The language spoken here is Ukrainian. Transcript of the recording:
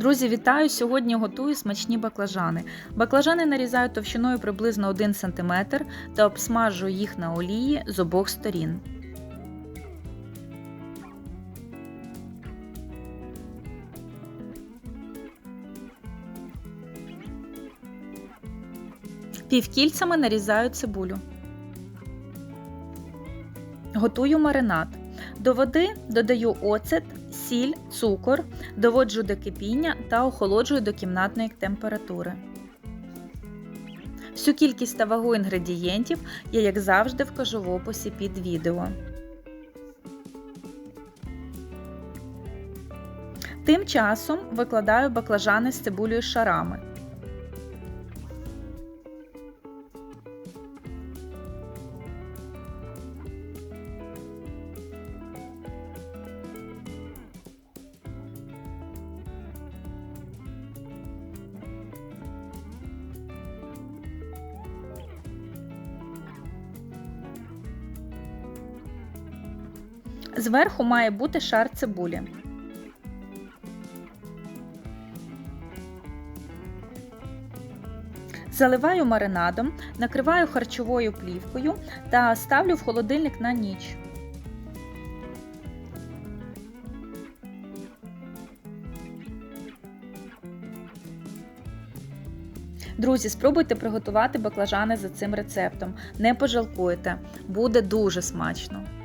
Друзі, вітаю! Сьогодні готую смачні баклажани. Баклажани нарізаю товщиною приблизно 1 см та обсмажую їх на олії з обох сторін. Півкільцями нарізаю цибулю. Готую маринад. До води додаю оцет, сіль, цукор, доводжу до кипіння та охолоджую до кімнатної температури. Всю кількість та вагу інгредієнтів я, як завжди, вкажу в описі під відео. Тим часом викладаю баклажани з цибулею шарами. Зверху має бути шар цибулі. Заливаю маринадом, накриваю харчовою плівкою та ставлю в холодильник на ніч. Друзі, спробуйте приготувати баклажани за цим рецептом. Не пожалкуєте, буде дуже смачно.